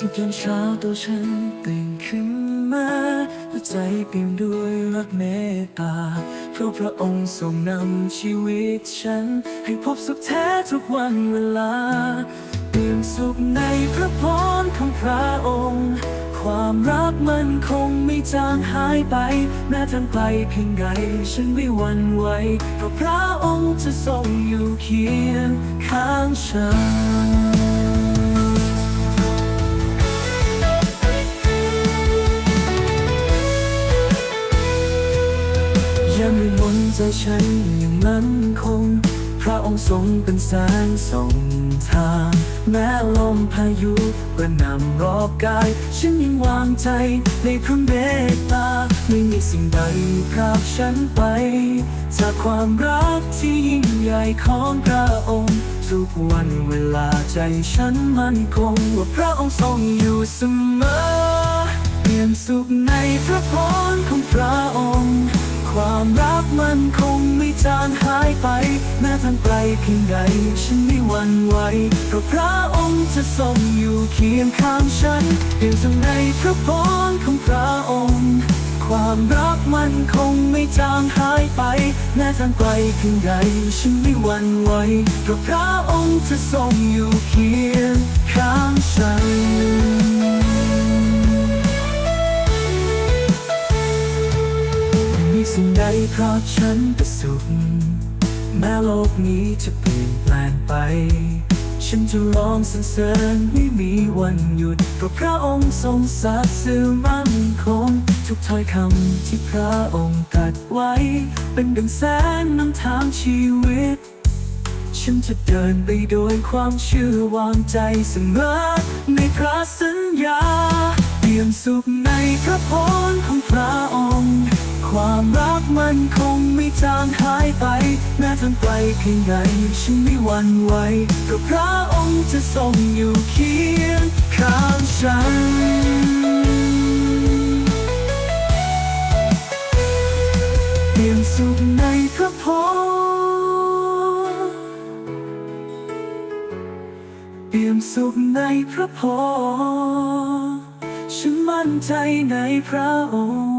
ทุกยามเช้าตัวฉันตื่นขึ้นมาหัวใจเปี่ยมด้วยรักเมตตาเพราะพระองค์ทรงนำชีวิตฉัน ให้พบสุขแท้ทุกวันเวลาเปี่ยมสุขในพระพรของพระองค์ ความรักมันคงไม่จางหายไปแม้ทางไกลเพียงใดฉันไม่หวั่นไหวเพราะพระองค์จะทรงอยู่เคียงข้างฉัน ยังมีมนใจฉันยังมั่นคง พระองค์ทรงเป็นแสงส่องทาง แม้ลมพายุกระหนำรอบกาย ฉันยังวางใจในพระเมตตา ไม่มีสิ่งใดพรากฉันไป จากความรักที่ยิ่งใหญ่ของพระองค์ทุกวันเวลาใจฉันมั่นคงว่าพระองค์ทรงอยู่เสมอ เปี่ยมสุขในพระพรางหายไป แม้ทางไกลเพียงใด ฉันไม่หวั่นไหวเพราะพระองค์จะทรงอยู่เคียงข้างฉันเปี่ยมสุขในพระพรของพระองค์ ความรักมันคงไม่จางหายไป แม้ทางไกลเพียงใด ฉันไม่หวั่นไหวเพราะพระองค์จะทรงอยู่เคียง สิ่งใดเพราะฉันประสุข แม้โลกนี้จะเปลี่ยนแปลงไป ฉันจะร้องสรรเสริญไม่มีวันหยุด เพราะพระองค์ทรงสัตย์ซื่อมั่นคง ทุกถ้อยคำที่พระองค์ตรัดไว้ เป็นดังแสงนำทางชีวิต ฉันจะเดินไปโดยความเชื่อวางใจเสมอในพระสัญญา เปี่ยมสุขในพระพรของพระองค์ ความรักมันคงไม่จางหายไป แม้ทางไกลเพียงใดฉันไม่หวั่นไหวเพราะพระองค์จะทรงอยู่เคียงข้างฉันเปี่ยมสุขในพระพรเปี่ยมสุขในพระพรฉันมั่นใจในพระองค์